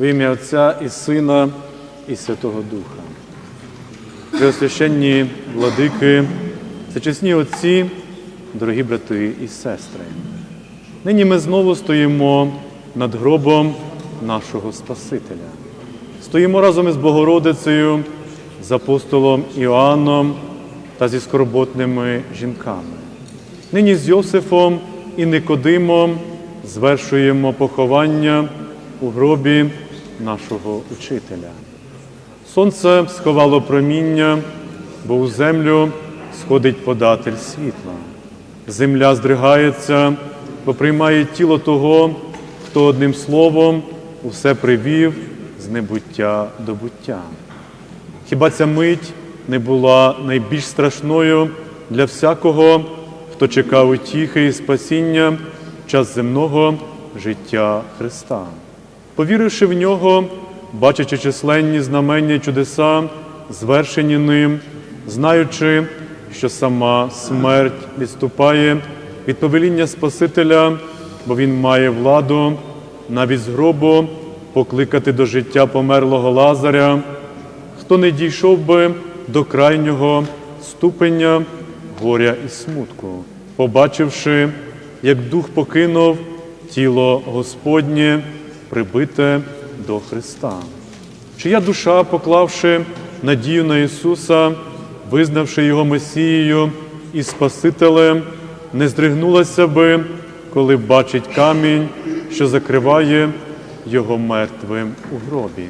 В ім'я Отця і Сина, і Святого Духа. Преосвященні владики, всечесні отці, дорогі брати і сестри. Нині ми знову стоїмо над гробом нашого Спасителя. Стоїмо разом із Богородицею, з апостолом Іоанном та зі скорботними жінками. Нині з Йосифом і Никодимом звершуємо поховання у гробі нашого учителя. Сонце сховало проміння, бо у землю сходить податель світла. Земля здригається, бо приймає тіло того, хто одним словом усе привів з небуття до буття. Хіба ця мить не була найбільш страшною для всякого, хто чекав утіхи і спасіння в час земного життя Христа? Повіривши в нього, бачачи численні знамення й чудеса, звершені ним, знаючи, що сама смерть відступає від повеління Спасителя, бо він має владу навіть з гробу покликати до життя померлого Лазаря, хто не дійшов би до крайнього ступеня горя і смутку, побачивши, як дух покинув тіло Господнє, прибите до Христа. Чия душа, поклавши надію на Ісуса, визнавши Його Месією і Спасителем, не здригнулася би, коли бачить камінь, що закриває Його мертвим у гробі.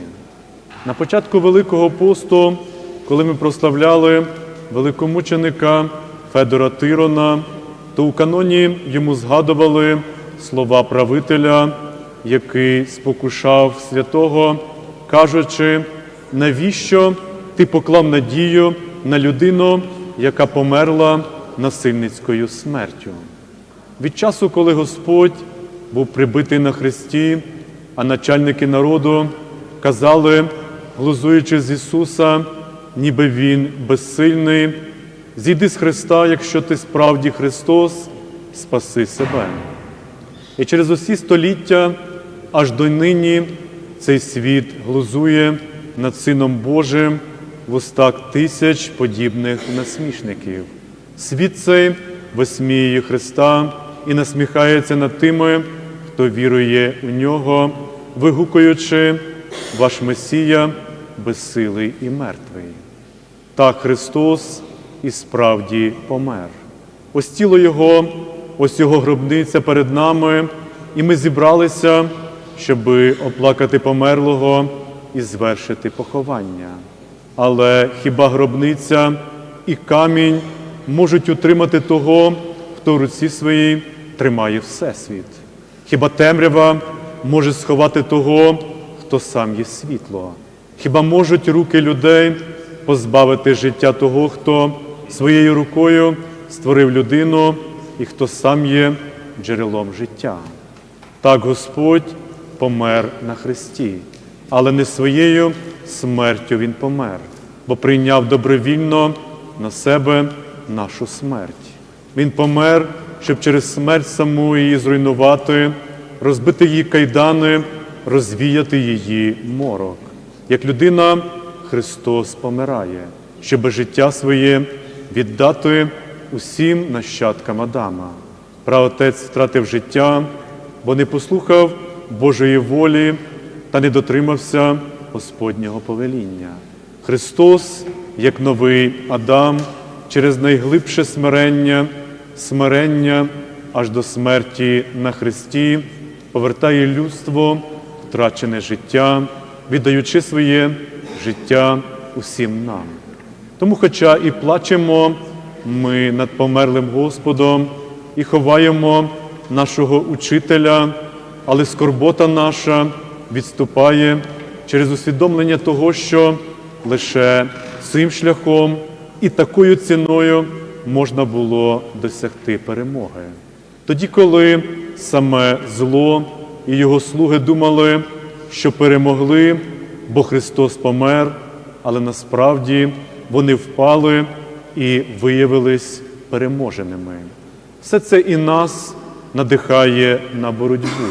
На початку Великого посту, коли ми прославляли великомученика Федора Тирона, то у каноні йому згадували слова правителя, який спокушав святого, кажучи, навіщо ти поклав надію на людину, яка померла насильницькою смертю. Від часу, коли Господь був прибитий на хресті, а начальники народу казали, глузуючи з Ісуса, ніби Він безсильний, зійди з Христа, якщо ти справді Христос, спаси себе. І через усі століття, аж до нині, цей світ глузує над Сином Божим в устах тисяч подібних насмішників. Світ цей висміює Христа і насміхається над тими, хто вірує в нього, вигукуючи ваш Месія безсилий і мертвий. Так Христос і справді помер. Ось тіло Його, ось Його гробниця перед нами, і ми зібралися, щоби оплакати померлого і звершити поховання. Але хіба гробниця і камінь можуть утримати того, хто в руці своїй тримає Всесвіт? Хіба темрява може сховати того, хто сам є світло? Хіба можуть руки людей позбавити життя того, хто своєю рукою створив людину і хто сам є джерелом життя? Так Господь помер на Христі, але не своєю смертю Він помер, бо прийняв добровільно на себе нашу смерть. Він помер, щоб через смерть саму її зруйнувати, розбити її кайдани, розвіяти її морок. Як людина, Христос помирає, щоб життя своє віддати усім нащадкам Адама. Праотець втратив життя, бо не послухав Божої волі та не дотримався Господнього повеління. Христос, як новий Адам, через найглибше смирення, смирення аж до смерті на Христі, повертає людство, втрачене життя, віддаючи своє життя усім нам. Тому, хоча і плачемо ми над померлим Господом і ховаємо нашого учителя, але скорбота наша відступає через усвідомлення того, що лише цим шляхом і такою ціною можна було досягти перемоги. Тоді, коли саме зло і його слуги думали, що перемогли, бо Христос помер, але насправді вони впали і виявились переможеними. Все це і нас надихає на боротьбу,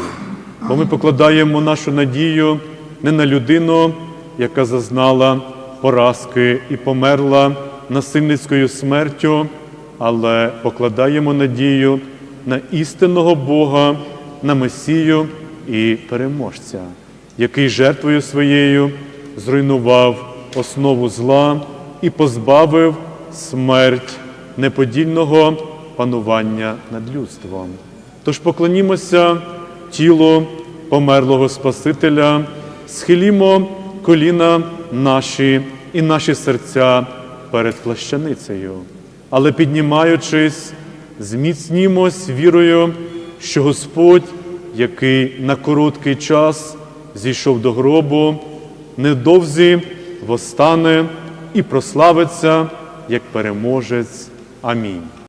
бо ми покладаємо нашу надію не на людину, яка зазнала поразки і померла насильницькою смертю, але покладаємо надію на істинного Бога, на Месію і переможця, який жертвою своєю зруйнував основу зла і позбавив смерть неподільного панування над людством. Тож поклонімося тілу померлого Спасителя, схилімо коліна наші і наші серця перед плащаницею, але піднімаючись, зміцнімось вірою, що Господь, який на короткий час зійшов до гробу, недовзі восстане і прославиться як переможець. Амінь.